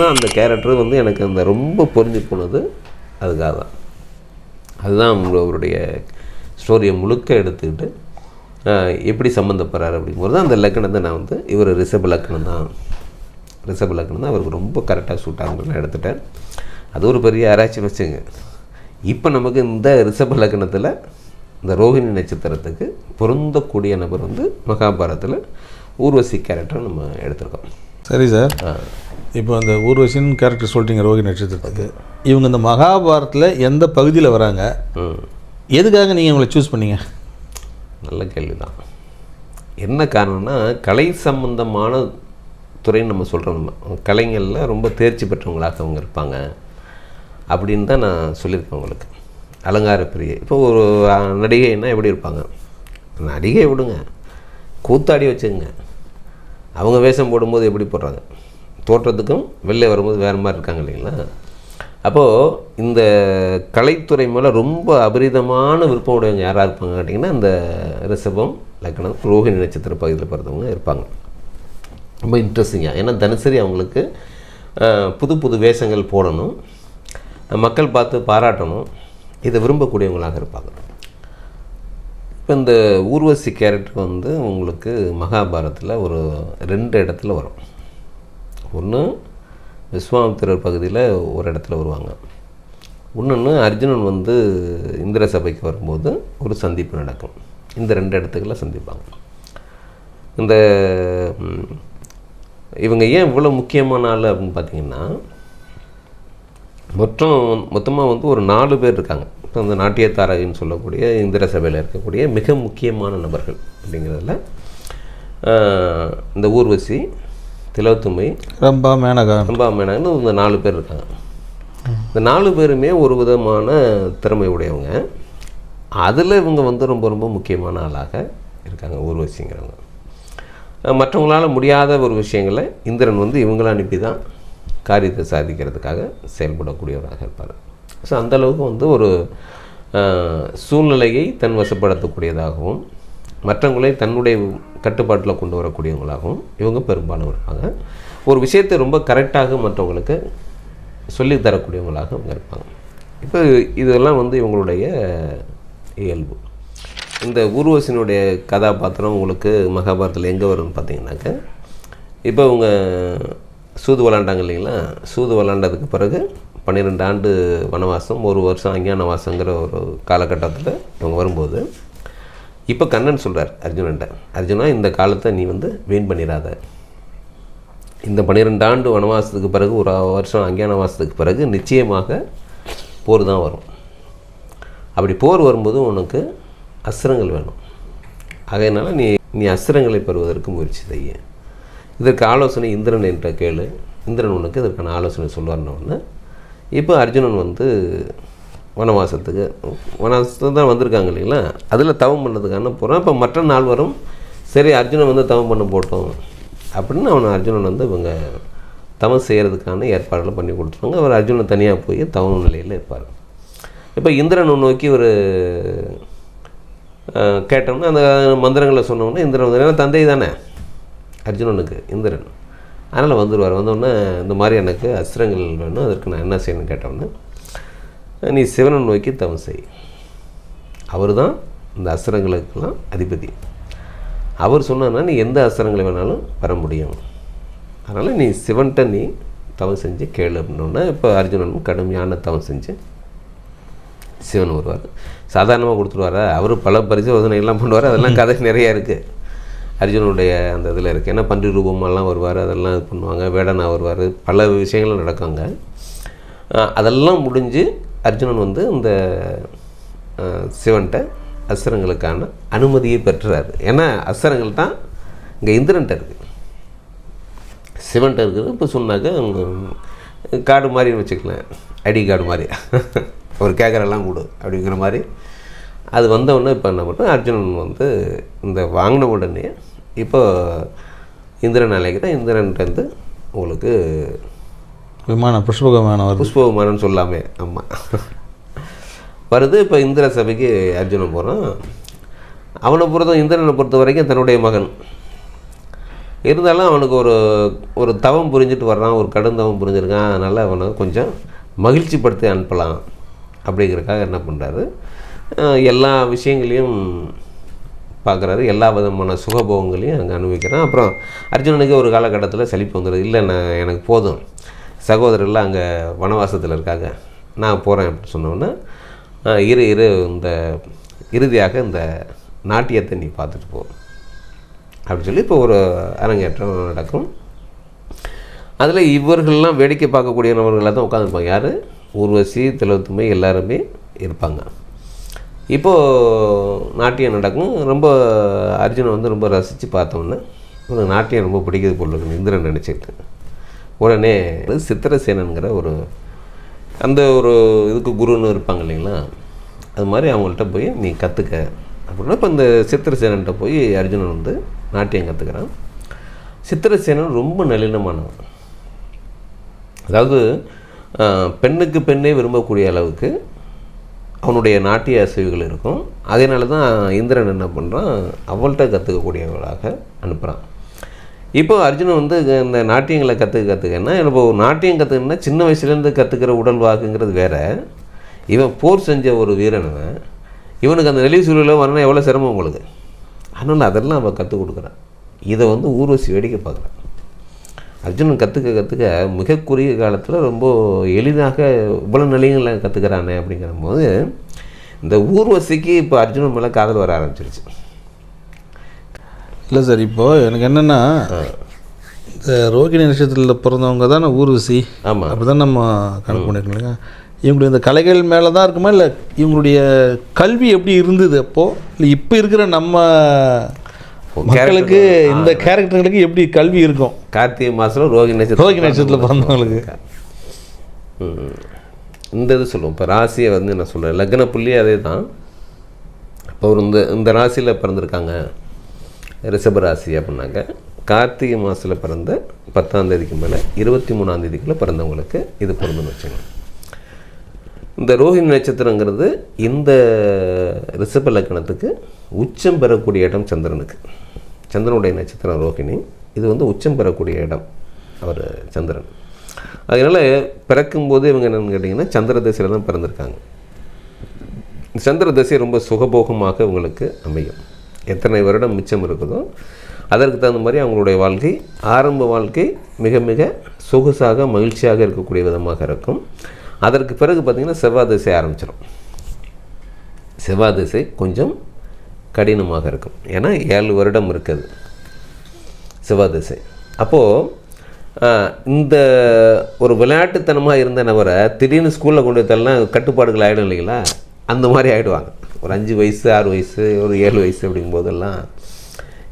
தான் அந்த கேரக்டர் வந்து எனக்கு அந்த ரொம்ப புரிஞ்சு போனது அதுக்காக தான். அதுதான் அவங்க அவருடைய ஸ்டோரியை முழுக்க எடுத்துக்கிட்டு எப்படி சம்மந்தப்படுறாரு அப்படிங்கும்போது அந்த லக்கணத்தை நான் வந்து இவர் ரிஷப லக்கணம் தான். ரிஷப லக்கணம் தான் அவருக்கு ரொம்ப கரெக்டாக சூட் ஆகும்னு எடுத்துட்டேன். அது ஒரு பெரிய ஆராய்ச்சி வச்சுங்க. இப்போ நமக்கு இந்த ரிஷப லக்கணத்தில் இந்த ரோஹிணி நட்சத்திரத்துக்கு பொருந்தக்கூடிய நபர் வந்து மகாபாரதத்தில் ஊர்வசி கேரக்டர் நம்ம எடுத்திருக்கோம். சரி சார். இப்போ அந்த ஊர்வசின் கேரக்டர் சொல்லிட்டீங்க ரோஹி நட்சத்திரத்துக்கு. இவங்க இந்த மகாபாரத்தில் எந்த பகுதியில் வராங்க? எதுக்காக நீங்கள் இவங்களை சூஸ் பண்ணீங்க? நல்ல கேள்வி தான் என்ன காரணம்னா கலை சம்பந்தமான துறைன்னு நம்ம சொல்கிறோம் நம்ம கலைஞரில் ரொம்ப தேர்ச்சி பெற்றவங்களாக அவங்க இருப்பாங்க. அப்படின்னு தான் நான் சொல்லியிருக்கேன் உங்களுக்கு. அலங்கார பிரியை இப்போ ஒரு நடிகைன்னா எப்படி இருப்பாங்க? நடிகை விடுங்க. கூத்தாடி வச்சுங்க அவங்க வேஷம் போடும்போது எப்படி போடுறாங்க? தோற்றத்துக்கும் வெளில வரும்போது வேறு மாதிரி இருக்காங்க இல்லைங்களா? அப்போது இந்த கலைத்துறை மேலே ரொம்ப அபரிதமான விருப்பம் உடையவங்க யாராக இருப்பாங்க கேட்டிங்கன்னா இந்த ரிஷபம் லக்னம் ரோஹிணி நட்சத்திர பகுதியில் பிறந்தவங்க இருப்பாங்க. ரொம்ப இன்ட்ரெஸ்டிங்காக ஏன்னா தினசரி அவங்களுக்கு புது புது வேஷங்கள் போடணும். மக்கள் பார்த்து பாராட்டணும். இதை விரும்பக்கூடியவங்களாக இருப்பாங்க. இப்போ இந்த ஊர்வசி கேரக்டர் வந்து உங்களுக்கு மகாபாரத்தில் ஒரு ரெண்டு இடத்துல வரும். ஒன்று விஸ்வாமித்திரர் பகுதியில் ஒரு இடத்துல வருவாங்க. இன்னொன்று அர்ஜுனன் வந்து இந்திர சபைக்கு வரும்போது ஒரு சந்திப்பு நடக்கும். இந்த ரெண்டு இடத்துக்கெல்லாம் சந்திப்பாங்க. இந்த இவங்க ஏன் இவ்வளோ முக்கியமான ஆள் அப்படின்னு பார்த்தீங்கன்னா மொத்தம் மொத்தமாக வந்து ஒரு நாலு பேர் இருக்காங்க. இப்போ இந்த நாட்டிய தாரகைன்னு சொல்லக்கூடிய இந்திர சபையில் இருக்கக்கூடிய மிக முக்கியமான நபர்கள் அப்படிங்கிறதுல இந்த ஊர்வசி திலோத்துமை ரம்பா மேனகா. அன்பா மேனகன்னு இந்த நாலு பேர் இருக்காங்க. இந்த நாலு பேருமே ஒரு விதமான திறமை உடையவங்க. அதில் இவங்க வந்து ரொம்ப ரொம்ப முக்கியமான ஆளாக இருக்காங்க ஊர்வசிங்கிறவங்க. மற்றவங்களால முடியாத ஒரு விஷயங்களை இந்திரன் வந்து இவங்கள அனுப்பி தான் காரியத்தை சாதிக்கிறதுக்காக செயல்படக்கூடியவராக இருப்பார். ஸோ அந்தளவுக்கு வந்து ஒரு சூழ்நிலையை தன் வசப்படுத்தக்கூடியதாகவும் மற்றவங்களை தன்னுடைய கட்டுப்பாட்டில் கொண்டு வரக்கூடியவங்களாகவும் இவங்க பெரும்பாலும் இருப்பாங்க ஒரு விஷயத்தை ரொம்ப கரெக்டாக மற்றவங்களுக்கு சொல்லி தரக்கூடியவங்களாக அவங்க இருப்பாங்க. இப்போ இதெல்லாம் வந்து இவங்களுடைய இயல்பு. இந்த ஊர்வசினுடைய கதாபாத்திரம் உங்களுக்கு மகாபாரதத்தில் எங்கே வரும்னு பார்த்தீங்கன்னாக்க இப்போ இவங்க சூது விளாண்டாங்க இல்லைங்களா? சூது விளாண்டதுக்கு பிறகு பன்னிரெண்டு ஆண்டு வனவாசம் ஒரு வருஷம் அஞ்ஞானவாசங்கிற ஒரு காலகட்டத்தில் இவங்க வரும்போது இப்போ கண்ணன் சொல்கிறார் அர்ஜுனன்ட்ட அர்ஜுனா இந்த காலத்தை நீ வந்து வீண் பண்ணிடாத இந்த பன்னிரெண்டு ஆண்டு வனவாசத்துக்கு பிறகு ஒரு வருஷம் அஞ்ஞானவாசத்துக்கு பிறகு நிச்சயமாக போர் தான் வரும். அப்படி போர் வரும்போது உனக்கு அஸ்திரங்கள் வேணும். ஆகையினால நீ நீ அஸ்திரங்களை பெறுவதற்கு முயற்சி செய்ய. இதற்கு ஆலோசனை இந்திரன் என்ற கேளு. இந்திரன் உனக்கு இதற்கான ஆலோசனை சொல்லுவார்ன ஒன்று இப்போ அர்ஜுனன் வந்து வனவாசத்துக்கு வனவாசத்துக்கு தான் வந்திருக்காங்க இல்லைங்களா? அதில் தவம் பண்ணதுக்கான போகிறான் இப்போ மற்ற நால்வரும் சரி அர்ஜுனன் வந்து தவம் பண்ண போட்டோம் அப்படின்னு அவனை அர்ஜுனன் வந்து இவங்க தவம் செய்கிறதுக்கான ஏற்பாடுகளை பண்ணி கொடுத்துருவாங்க. அவர் அர்ஜுனன் தனியாக போய் தவம் நிலையில் இருப்பார். இப்போ இந்திரனை நோக்கி ஒரு கேட்டோம்னா அந்த மந்திரங்களை சொன்னோம்னா இந்திரன் ஏன்னா தந்தை தானே அர்ஜுனனுக்கு இந்திரன். அதனால் வந்துடுவார் வந்தோடனே இந்த மாதிரி எனக்கு அஸ்திரங்கள் வேணும் அதற்கு நான் என்ன செய்யணும்னு கேட்டோன்னே நீ சிவனை நோக்கி தவம் செய். அவர் தான் இந்த அஸ்திரங்களுக்கெல்லாம் அதிபதி. அவர் சொன்னார்னா நீ எந்த அஸ்திரங்களை வேணாலும் பெற முடியும். அதனால் நீ சிவன்கிட்ட நீ தவம் செஞ்சு கேளு அப்படின்னோடனே இப்போ அர்ஜுனனும் கடுமையான தவம் செஞ்சு சிவன் வருவார். சாதாரணமாக கொடுத்துருவாரா? அவர் பல பரிசோதனை எல்லாம் பண்ணுவார். அதெல்லாம் கதை நிறையா இருக்குது அர்ஜுனனுடைய அந்த இதில் இருக்குது. ஏன்னா பன்றி ரூபமெல்லாம் வருவார் அதெல்லாம் இது பண்ணுவாங்க வேடனா வருவார் பல விஷயங்களும் நடக்குங்க. அதெல்லாம் முடிஞ்சு அர்ஜுனன் வந்து இந்த சிவன்கிட்ட அஸ்திரங்களுக்கான அனுமதியை பெற்றுறாரு ஏன்னா அஸ்திரங்கள் தான் இங்கே இந்திரன்ட்ட இருக்குது. சிவன்கிட்ட இருக்குது இப்போ சொன்னாக்க காடு மாதிரி வச்சுக்கலாம் ஐடி கார்டு மாதிரி ஒரு கேக்கரெல்லாம் கொடு அப்படிங்கிற மாதிரி அது வந்தவுடனே இப்போ என்ன பண்ணுறோம் அர்ஜுனன் வந்து இந்த வாங்கின உடனே இப்போ இந்திரன் அழைக்கிறேன் இந்திரன்ட்டேருந்து உங்களுக்கு விமானம் புஷ்பக விமானம் வருது. புஷ்ப விமானம்னு சொல்லாமே ஆமாம் வருது இப்போ இந்திர சபைக்கு அர்ஜுனன் போகிறான் அவனை பொறுத்த இந்திரனை பொறுத்த வரைக்கும் தன்னுடைய மகன். இருந்தாலும் அவனுக்கு ஒரு ஒரு தவம் புரிஞ்சுட்டு வர்றான் ஒரு கடும் தவம் புரிஞ்சிருக்கான். அதனால் அவனை கொஞ்சம் மகிழ்ச்சிப்படுத்தி அனுப்பலாம். அப்படிங்கிறக்காக என்ன பண்ணுறாரு எல்லா விஷயங்களையும் பார்க்குறாரு. எல்லா விதமான சுகபோகங்களையும் அங்கே அனுபவிக்கிறான். அப்புறம் அர்ஜுனனுக்கு ஒரு காலகட்டத்தில் செழிப்பு வந்துடுது. இல்லை நான் எனக்கு போதும். சகோதரர்லாம் அங்கே வனவாசத்தில் இருக்காங்க. நான் போகிறேன் அப்படின்னு சொன்னோன்னா இரு இரு இந்த இறுதியாக இந்த நாட்டியத்தை நீ பார்த்துட்டு போ அப்படின்னு சொல்லி இப்போ ஒரு அரங்கேற்றம் நடக்கும். அதில் இவர்கள்லாம் வேடிக்கை பார்க்கக்கூடிய நபர்களாக தான் உட்காந்துருப்பாங்க யார்? ஊர்வசி திலோத்துமை எல்லாருமே இருப்பாங்க. இப்போது நாட்டியம் நடக்கும் ரொம்ப அர்ஜுனை வந்து ரொம்ப ரசித்து பார்த்தோன்னே உனக்கு நாட்டியம் ரொம்ப பிடிக்குது போல இருக்குன்னு இந்திரன் நினச்சிட்டு. உடனே சித்திரசேனனுங்கிற ஒரு அந்த ஒரு இதுக்கு குருன்னு இருப்பாங்க இல்லைங்களா? அது மாதிரி அவங்கள்ட்ட போய் நீ கற்றுக்க அப்படின்னா இப்போ இந்த சித்திரசேனன்ட்ட போய் அர்ஜுனன் வந்து நாட்டியம் கற்றுக்கிறான் சித்திரசேனன் ரொம்ப நளினமானவன். அதாவது பெண்ணுக்கு பெண்ணே விரும்பக்கூடிய அளவுக்கு அவனுடைய நாட்டிய அசைவுகள் இருக்கும். அதனால தான் இந்திரன் என்ன பண்ணுறான் அவள்கிட்ட கற்றுக்கக்கூடியவளாக அனுப்புகிறான் இப்போ அர்ஜுனன் வந்து இந்த நாட்டியங்களை கற்றுக்க கற்றுக்கன்னா இப்போ ஒரு நாட்டியம் கற்றுக்கணுன்னா சின்ன வயசுலேருந்து கற்றுக்கிற உடல் வாக்குங்கிறது வேற. இவன் போர் செஞ்ச ஒரு வீரனவன் இவனுக்கு அந்த நெளிவு சூழலில் வரணும் எவ்வளோ சிரமம் உங்களுக்கு? அதனால் அதெல்லாம் அவன் கற்றுக் கொடுக்குறான். இதை வந்து ஊர்வசி வேடிக்கை பார்க்குறான். அர்ஜுனன் கற்றுக்க கற்றுக்க மிக குறுகிய காலத்தில் ரொம்ப எளிதாக இவ்வளோ நிலையங்களை கற்றுக்கிறானே அப்படிங்கிற போது இந்த ஊர்வசிக்கு இப்போ அர்ஜுனன் மேலே காதல் வர ஆரம்பிச்சிருச்சு. இல்லை சார் இப்போது எனக்கு என்னென்னா இந்த ரோகிணி நட்சத்திரத்தில் பிறந்தவங்க தானே ஊர்வசி? ஆமாம் அப்படி தான் நம்ம கணக்கு பண்ணிருக்கோம் இல்லைங்க இவங்களுடைய இந்த கலைகள் மேலே தான் இருக்குமா? இல்லை இவங்களுடைய கல்வி எப்படி இருந்தது அப்போது இல்லை இப்போ இருக்கிற நம்ம மக்களுக்கு இந்த கேரக்டர்களுக்கு எப்படி கல்வி இருக்கும்? கார்த்திகை மாதம் ரோகிணி நட்சத்திரம் ரோகிணி நட்சத்திரத்தில் பிறந்தவங்களுக்கு. இந்த இது சொல்லுவோம். இப்போ ராசியை வந்து நான் சொல்கிறேன் லக்ன புள்ளி அதே தான் இப்போ ஒரு இந்த இந்த ராசியில் பிறந்திருக்காங்க. ரிஷப ராசி அப்படின்னாக்க கார்த்திகை மாதத்தில் பிறந்த பத்தாம் தேதிக்கு மேலே இருபத்தி மூணாம் தேதிக்குள்ளே பிறந்தவங்களுக்கு இது பொருந்துன்னு வச்சுக்கோங்க. இந்த ரோஹிணி நட்சத்திரங்கிறது இந்த ரிஷப லக்கணத்துக்கு உச்சம் பெறக்கூடிய இடம் சந்திரனுக்கு. சந்திரனுடைய நட்சத்திரம் ரோஹிணி. இது வந்து உச்சம் பெறக்கூடிய இடம் அவர் சந்திரன். அதனால் பிறக்கும்போது இவங்க என்னென்னு கேட்டிங்கன்னா சந்திர திசையில் தான் பிறந்திருக்காங்க. சந்திர தசை ரொம்ப சுகபோகமாக இவங்களுக்கு அமையும். எத்தனை வருடம் மிச்சம் இருக்குதோ அதற்கு தகுந்த மாதிரி அவங்களுடைய வாழ்க்கை ஆரம்ப வாழ்க்கை மிக மிக சொகுசாக மகிழ்ச்சியாக இருக்கக்கூடிய விதமாக இருக்கும். அதற்கு பிறகு பார்த்திங்கன்னா செவ்வாய் திசை ஆரம்பிச்சிடும் செவ்வாய் திசை கொஞ்சம் கடினமாக இருக்கும். ஏன்னா ஏழு வருடம் இருக்குது. செவ்வாய் திசை. அப்போது இந்த ஒரு விளையாட்டுத்தனமாக இருந்த நபரை திடீர்னு ஸ்கூலில் கொண்டு வைத்தாலாம் கட்டுப்பாடுகள் ஆகிடும் இல்லைங்களா? அந்த மாதிரி ஆகிடுவாங்க ஒரு அஞ்சு வயசு ஆறு வயசு ஒரு ஏழு வயசு அப்படிங்கும்போதெல்லாம்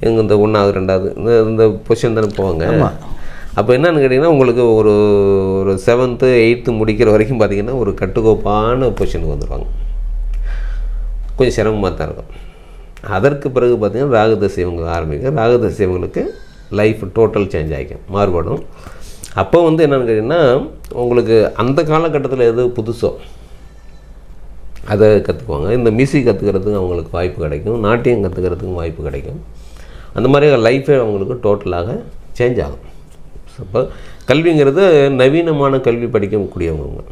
இவங்க இந்த ஒன்றாவது ரெண்டாவது இந்த இந்த பொசிஷன் தானே போவாங்க. அப்போ என்னன்னு கேட்டிங்கன்னா உங்களுக்கு ஒரு ஒரு செவன்த்து எயித்து முடிக்கிற வரைக்கும் பார்த்தீங்கன்னா ஒரு கட்டுக்கோப்பான பொசிஷனுக்கு வந்துடுவாங்க கொஞ்சம் சிரமமாக தான் இருக்கும். அதற்கு பிறகு பார்த்திங்கன்னா ராகதசை இவங்க ஆரம்பிக்கும். ராகதசை இவங்களுக்கு லைஃப் டோட்டல் சேஞ்ச் ஆகிக்கும் மாறுபடும். அப்போ வந்து என்னென்னு கேட்டிங்கன்னா உங்களுக்கு அந்த காலகட்டத்தில் எது புதுசோ அதை கற்றுக்குவாங்க இந்த மியூசிக் கற்றுக்கிறதுக்கு அவங்களுக்கு வாய்ப்பு கிடைக்கும். நாட்டியம் கற்றுக்கிறதுக்கும் வாய்ப்பு கிடைக்கும். அந்த மாதிரி லைஃபே அவங்களுக்கு டோட்டலாக சேஞ்ச் ஆகும். அப்போ கல்விங்கிறது நவீனமான கல்வி படிக்கக்கூடியவங்க.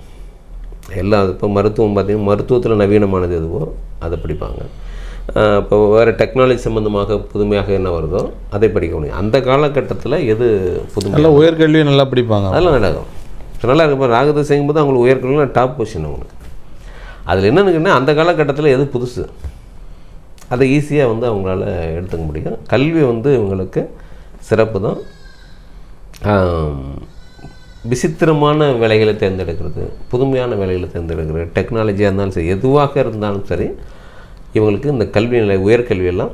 எல்லா இப்போ மருத்துவம் பார்த்திங்கன்னா மருத்துவத்தில் நவீனமானது எதுவோ அதை படிப்பாங்க. இப்போ வேறு டெக்னாலஜி சம்மந்தமாக புதுமையாக என்ன வருதோ அதை படிக்க முடியும். அந்த காலகட்டத்தில் எது புதுமை நல்லா உயர்கல்வியை நல்லா படிப்பாங்க அதெல்லாம் நடக்கும் நல்லா இருக்கும். ராகத்தை செய்யும்போது அவங்களுக்கு உயர்கல்வியில் டாப் பொசிஷன் அவங்களுக்கு. அதில் என்னன்னு அந்த காலகட்டத்தில் எது புதுசு? அதை ஈஸியாக வந்து அவங்களால எடுத்துக்க முடியும். கல்வி வந்து இவங்களுக்கு சிறப்பு தான் விசித்திரமான வேலைகளை தேர்ந்தெடுக்கிறது புதுமையான வேலைகளை தேர்ந்தெடுக்கிறது டெக்னாலஜியாக இருந்தாலும் சரி எதுவாக இருந்தாலும் சரி இவங்களுக்கு இந்த கல்வி நிலை உயர்கல்வியெல்லாம்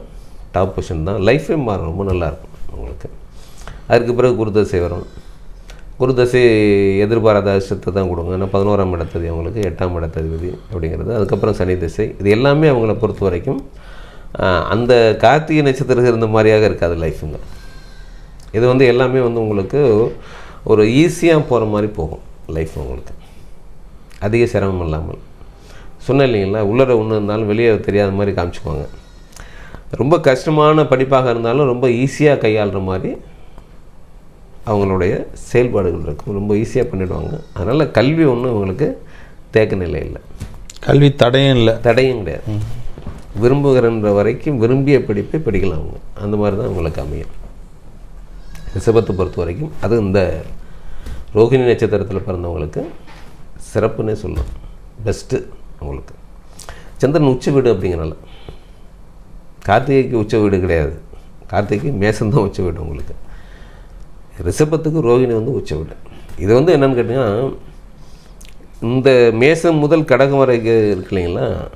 டாப் பொசிஷன் தான். லைஃபே மாறும் ரொம்ப நல்லாயிருக்கும் அவங்களுக்கு. அதுக்கு பிறகு குருதசை வரும். குருதசை எதிர்பாராத அதிர்ஷ்டத்தை தான் கொடுங்க ஏன்னா பதினோராம் இடத்ததி அவங்களுக்கு எட்டாம் இடத்ததிபதி அப்படிங்கிறது. அதுக்கப்புறம் சனி திசை. இது எல்லாமே அவங்கள பொறுத்த வரைக்கும் அந்த கார்த்திகை நட்சத்திரம் இருந்த மாதிரியாக இருக்காது லைஃபுங்க இது வந்து எல்லாமே வந்து உங்களுக்கு ஒரு ஈஸியாக போகிற மாதிரி போகும் லைஃப் உங்களுக்கு. அதிக சிரமம் இல்லாமல். சொன்னேன் இல்லைங்களா உள்ளர ஒன்று இருந்தாலும் வெளியே தெரியாத மாதிரி காமிச்சுக்குவாங்க. ரொம்ப கஷ்டமான படிப்பாக இருந்தாலும் ரொம்ப ஈஸியாக கையாளுற மாதிரி அவங்களுடைய செயல்பாடுகள் இருக்கும். ரொம்ப ஈஸியாக பண்ணிடுவாங்க. அதனால் கல்வி ஒன்றும் இவங்களுக்கு தேக்க நிலை இல்லை. கல்வி தடையும் இல்லை. தடையும் கிடையாது. விரும்புகிறன்ற வரைக்கும் விரும்பிய படிப்பை படிக்கலாம் அவங்க. அந்த மாதிரி தான் உங்களுக்கு அமையும். ரிஷபத்தை பொறுத்த வரைக்கும் அது இந்த ரோகிணி நட்சத்திரத்தில் பிறந்தவங்களுக்கு சிறப்புன்னே சொல்லலாம். பெஸ்ட்டு அவங்களுக்கு சந்திரன் உச்ச வீடு அப்படிங்கிறனால. கார்த்திகைக்கு உச்ச வீடு கிடையாது. கார்த்திகை மேசந்தான் உச்ச வீடு உங்களுக்கு. ரிஷபத்துக்கு ரோகிணி வந்து உச்ச வீடு. இது வந்து என்னன்னு கேட்டிங்கன்னா இந்த மேசம் முதல் கடகம் வரைக்கும் இருக்கு இல்லைங்களா?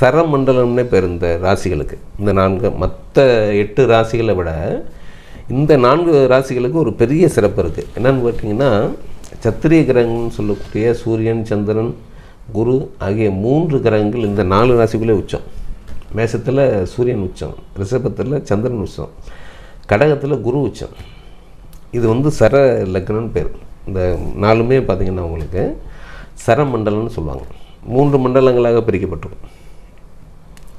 சரமண்டலம்னே பேர் இந்த ராசிகளுக்கு. இந்த நான்கு மற்ற எட்டு ராசிகளை விட இந்த நான்கு ராசிகளுக்கு ஒரு பெரிய சிறப்பு இருக்குது என்னென்னு பார்த்தீங்கன்னா சத்திரிய கிரகங்கள்னு சொல்லக்கூடிய சூரியன் சந்திரன் குரு ஆகிய மூன்று கிரகங்கள் இந்த நாலு ராசிக்குள்ளே உச்சம். மேசத்தில் சூரியன் உச்சம் ரிஷபத்தில் சந்திரன் உச்சம் கடகத்தில் குரு உச்சம். இது வந்து சர லக்னம்னு பேர். இந்த நாலுமே பார்த்திங்கன்னா உங்களுக்கு சரமண்டலம்னு சொல்லுவாங்க. மூன்று மண்டலங்களாக பிரிக்கப்பட்டிருக்கும்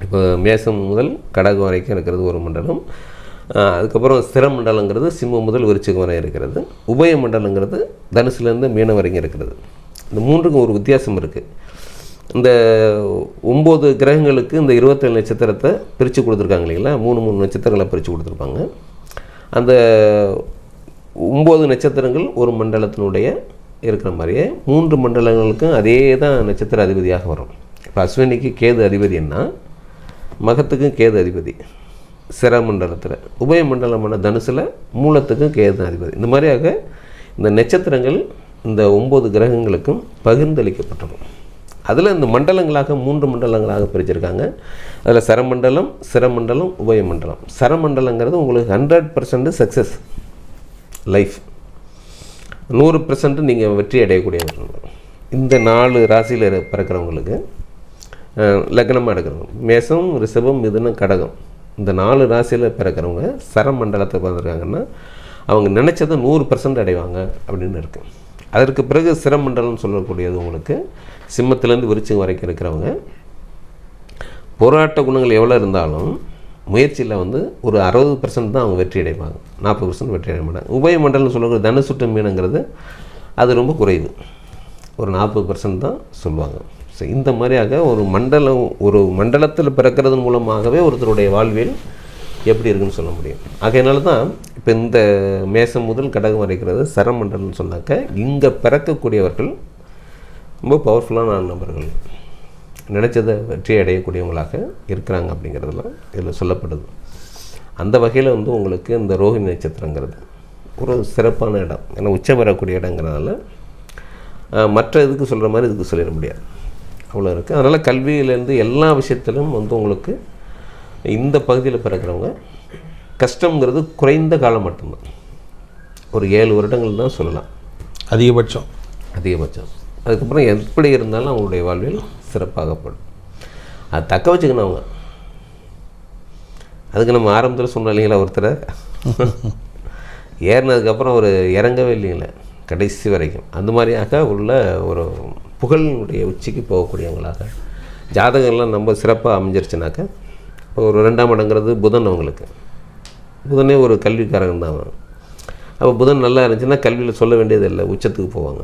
இப்போ மேசம் முதல் கடகம் வரைக்கும் இருக்கிறது ஒரு மண்டலம். அதுக்கப்புறம் ஸ்திர மண்டலங்கிறது சிம்மம் முதல் விருச்சிகம் வரை இருக்கிறது. உபய மண்டலங்கிறது தனுசுலேருந்து மீனம் வரைக்கும் இருக்கிறது. இந்த மூன்றுக்கும் ஒரு வித்தியாசம் இருக்குது இந்த ஒம்பது கிரகங்களுக்கு இந்த இருபத்தேழு நட்சத்திரத்தை பிரித்து கொடுத்துருக்காங்க இல்லைங்களா? மூணு மூணு நட்சத்திரங்களை பிரித்து கொடுத்துருப்பாங்க. அந்த ஒம்பது நட்சத்திரங்கள் ஒரு மண்டலத்தினுடைய இருக்கிற மாதிரியே மூன்று மண்டலங்களுக்கும் அதே தான் நட்சத்திர அதிபதியாக வரும். இப்போ அஸ்வினிக்கு கேது அதிபதினா மகத்துக்கும் கேது அதிபதி. சிரமண்டலத்தில் உபயமண்டலமான தனுசில் மூலத்துக்கும் கேது அதிபதி. இந்த மாதிரியாக இந்த நட்சத்திரங்கள் இந்த ஒம்பது கிரகங்களுக்கும் பகிர்ந்தளிக்கப்பட்டிருக்கும் அதில் இந்த மண்டலங்களாக மூன்று மண்டலங்களாக பிரிச்சிருக்காங்க. அதில் சரமண்டலம் சிரமண்டலம் உபயமண்டலம் சரமண்டலங்கிறது உங்களுக்கு ஹண்ட்ரட் பர்சன்ட் சக்ஸஸ் லைஃப் நூறு பர்சன்ட் நீங்கள் வெற்றி அடையக்கூடியவர்கள் இந்த நாலு ராசியில் பிறக்கிறவங்களுக்கு லக்னமாக எடுக்கிறவங்க மேசம் ரிஷபம் மிதுனம் கடகம். இந்த நாலு ராசியில் பிறக்கிறவங்க சரமண்டலத்தை பிறந்திருக்காங்கன்னா அவங்க நினச்சதை நூறு பர்சன்ட் அடைவாங்க அப்படின்னு இருக்கு. அதற்கு பிறகு சிரமண்டலம் சொல்லக்கூடியது உங்களுக்கு சிம்மத்திலேருந்து விருச்சிகம் வரைக்கும் இருக்கிறவங்க. போராட்ட குணங்கள் எவ்வளோ இருந்தாலும் முயற்சியில் வந்து ஒரு அறுபது பர்சன்ட் தான் அவங்க வெற்றி அடைவாங்க. நாற்பது பர்சன்ட் வெற்றி அடைய மாட்டாங்க. உபய மண்டலம் சொல்லக்கூடிய தனுசுட்டு மீனுங்கிறது அது ரொம்ப குறைவு. ஒரு நாற்பது பர்சன்ட் தான் சொல்லுவாங்க. ஸோ இந்த மாதிரியாக ஒரு மண்டலம் ஒரு மண்டலத்தில் பிறக்கிறதன் மூலமாகவே ஒருத்தருடைய வாழ்வியல் எப்படி இருக்குன்னு சொல்ல முடியும். ஆகையினால தான் இப்போ இந்த மேசம் முதல் கடகம் வரைக்கிறது சரமண்டலம்னு சொன்னாக்க இங்கே பிறக்கக்கூடியவர்கள் ரொம்ப பவர்ஃபுல்லான நபர்கள். நினச்சதை வெற்றி அடையக்கூடியவங்களாக இருக்கிறாங்க அப்படிங்கிறதுலாம் இதில் சொல்லப்படுது. அந்த வகையில் வந்து உங்களுக்கு இந்த ரோஹிணி நட்சத்திரங்கிறது ஒரு சிறப்பான இடம். ஏன்னா உச்சம் வரக்கூடிய இடங்கிறதுனால மற்ற இதுக்கு சொல்கிற மாதிரி இதுக்கு சொல்லிட முடியாது. அவ்வளோ இருக்குது அதனால் கல்வியிலேருந்து எல்லா விஷயத்திலும் வந்து உங்களுக்கு இந்த பகுதியில் பிறக்கிறவங்க கஷ்டங்கிறது குறைந்த காலம் மட்டும்தான். ஒரு ஏழு வருடங்கள் தான் சொல்லலாம். அதிகபட்சம். அதிகபட்சம். அதுக்கப்புறம் எப்படி இருந்தாலும் அவங்களுடைய வாழ்வில் சிறப்பாகப்படும். அது தக்க வச்சுக்கணும் அவங்க அதுக்கு நம்ம ஆரம்பத்தில் சொன்னோம் இல்லைங்களா ஒருத்தரை? ஏறினதுக்கப்புறம் ஒரு இறங்கவே இல்லைங்களே கடைசி வரைக்கும். அந்த மாதிரியாக உள்ள ஒரு புகழினுடைய உச்சிக்கு போகக்கூடியவங்களாக. ஜாதகம்லாம் ரொம்ப சிறப்பாக அமைஞ்சிருச்சுனாக்கா இப்போ ஒரு ரெண்டாம் இடங்கிறது புதன் அவங்களுக்கு. புதனே ஒரு கல்விக்காரன் தான் அவன். அப்போ புதன் நல்லா இருந்துச்சுன்னா கல்வியில் சொல்ல வேண்டியது இல்லை உச்சத்துக்கு போவாங்க.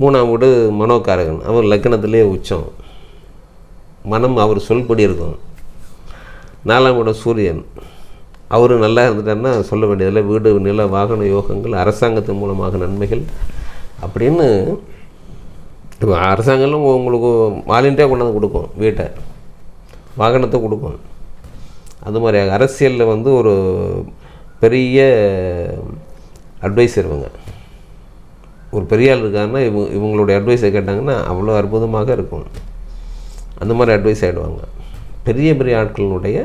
மூணாம் வீடு மனோகாரகன் அவர் லக்னத்திலே உச்சம். மனம் அவர் சொல்படி இருக்கும். நாலாம் வீடு சூரியன். அவர் நல்லா இருந்துட்டாருன்னா சொல்ல வேண்டியதில்லை வீடு நில வாகன யோகங்கள் அரசாங்கத்தின் மூலமாக நன்மைகள் அப்படின்னு இப்போ அரசாங்கம் உங்களுக்கு வாலண்டியாக கொண்டாந்து கொடுக்கும் வீட்டை. வாகனத்தை கொடுக்கும். அது மாதிரி அரசியலில் வந்து ஒரு பெரிய அட்வைசர் இவங்க. ஒரு பெரிய ஆள் இருக்காருன்னா இவங்க இவங்களுடைய அட்வைஸை கேட்டாங்கன்னா அவ்வளோ அற்புதமாக இருக்கும். அந்த மாதிரி அட்வைஸ் ஆகிடுவாங்க பெரிய பெரிய ஆட்களினுடைய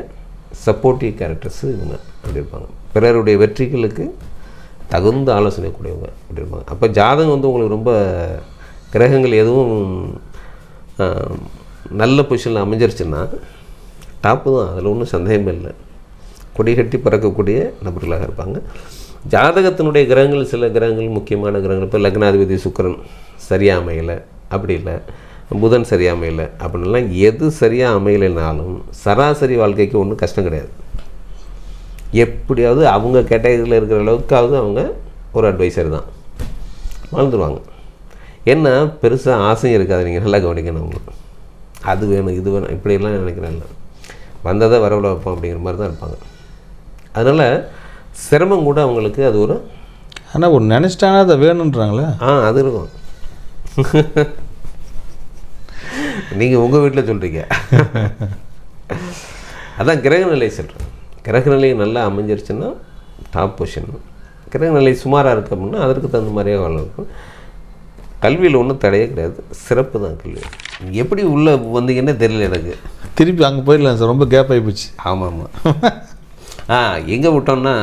சப்போர்ட்டிவ் கேரக்டர்ஸ் இவங்க அப்படி இருப்பாங்க. பிறருடைய வெற்றிகளுக்கு தகுந்த ஆலோசனை கூடியவங்க அப்படி இருப்பாங்க. அப்போ ஜாதகம் வந்து உங்களுக்கு ரொம்ப கிரகங்கள் எதுவும் நல்ல பொசிஷனில் அமைஞ்சிருச்சுன்னா டாப்பு தான். அதில் ஒன்றும் சந்தேகமே இல்லை. கொடி கட்டி பறக்கக்கூடிய நபர்களாக இருப்பாங்க. ஜாதகத்தினுடைய கிரகங்கள் சில கிரகங்கள் முக்கியமான கிரகங்கள் இப்போ லக்னாதிபதி சுக்கிரன் சரியாக அமையலை அப்படி இல்லை. புதன் சரியாக அமையலை அப்படின்லாம் எது சரியாக அமையலைனாலும் சராசரி வாழ்க்கைக்கு ஒன்றும் கஷ்டம் கிடையாது. எப்படியாவது அவங்க கேட்டகரியில் இருக்கிற அளவுக்காவது அவங்க ஒரு அட்வைசர் தான். வாழ்ந்துருவாங்க. என்ன பெருசாக ஆசையும் இருக்காது. நீங்கள் நல்லா கவனிக்கணும் அவங்க. அது வேணும் இது வேணும் இப்படியெல்லாம் நினைக்கிறேன் வந்ததை வரவில் வைப்போம் அப்படிங்கிற மாதிரி தான் இருப்பாங்க. அதனால் சிரமம் கூட அவங்களுக்கு அது ஒரு ஆனால் ஒரு நினச்சிட்டாங்கன்னா அதை வேணுன்றாங்களே ஆ அது இருக்கும். நீங்கள் உங்கள் வீட்டில் சொல்கிறீங்க அதான் கிரக நிலை சொல்கிறேன் கிரக நிலை நல்லா அமைஞ்சிருச்சுன்னா டாப் பொசிஷன் கிரக நிலை சுமாராக இருக்கு அப்படின்னா அதற்கு தகுந்த மாதிரியே வாழ இருக்கும் கல்வியில் ஒன்றும் தடையே கிடையாது. சிறப்பு தான் கல்வி. எப்படி உள்ளே வந்தீங்கன்னே தெரியல எனக்கு. திருப்பி அங்கே போயிடலாம் சார். ரொம்ப கேப் ஆகி போச்சு. ஆமாம் ஆமாம். ஆ எங்கே விட்டோம்னா